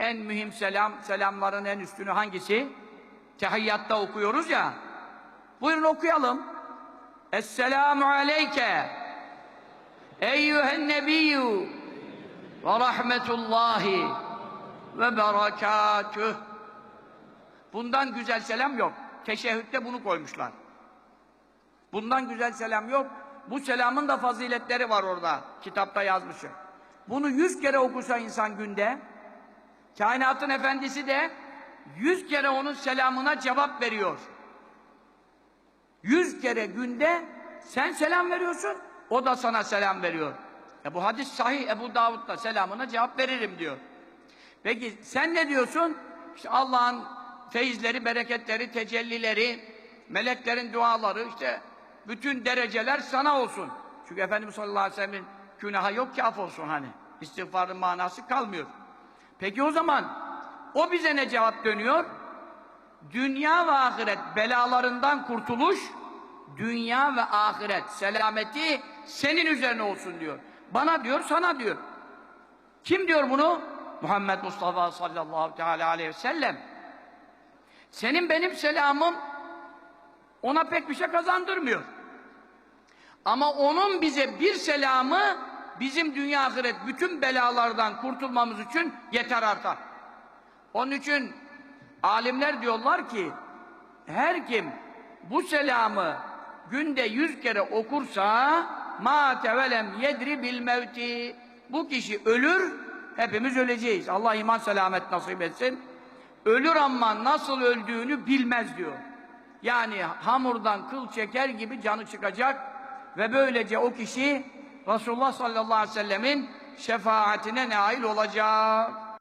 en mühim selam, selamların en üstünü hangisi? Tehiyyatta okuyoruz ya. Buyurun okuyalım. Esselamu aleyke eyyühen nebiyyü ve rahmetullahi ve berekatüh. Bundan güzel selam yok. Teşehhütte bunu koymuşlar. Bundan güzel selam yok. Bu selamın da faziletleri var orada. Kitapta yazmışım. Bunu yüz kere okusa insan günde, kainatın efendisi de yüz kere onun selamına cevap veriyor. Yüz kere günde sen selam veriyorsun, o da sana selam veriyor. E bu hadis sahih, Ebu Davud da selamına cevap veririm diyor. Peki sen ne diyorsun? İşte Allah'ın feyizleri, bereketleri, tecellileri, meleklerin duaları, işte bütün dereceler sana olsun. Çünkü Efendimiz sallallahu aleyhi ve sellem'in günahı yok ki af olsun hani. İstiğfarın manası kalmıyor. Peki o zaman o bize ne cevap dönüyor? Dünya ve ahiret belalarından kurtuluş, dünya ve ahiret selameti senin üzerine olsun diyor. Bana diyor, sana diyor. Kim diyor bunu? Muhammed Mustafa sallallahu teala aleyhi ve sellem. Senin benim selamım ona pek bir şey kazandırmıyor. Ama onun bize bir selamı bizim dünya ahiret bütün belalardan kurtulmamız için yeter artar. Onun için alimler diyorlar ki her kim bu selamı günde yüz kere okursa ma tevelem yedri bil mevti bu kişi ölür hepimiz öleceğiz. Allah iman selamet nasip etsin. Ölür ama nasıl öldüğünü bilmez diyor. Yani hamurdan kıl çeker gibi canı çıkacak ve böylece o kişi Resulullah sallallahu aleyhi ve sellemin şefaatine nail olacak.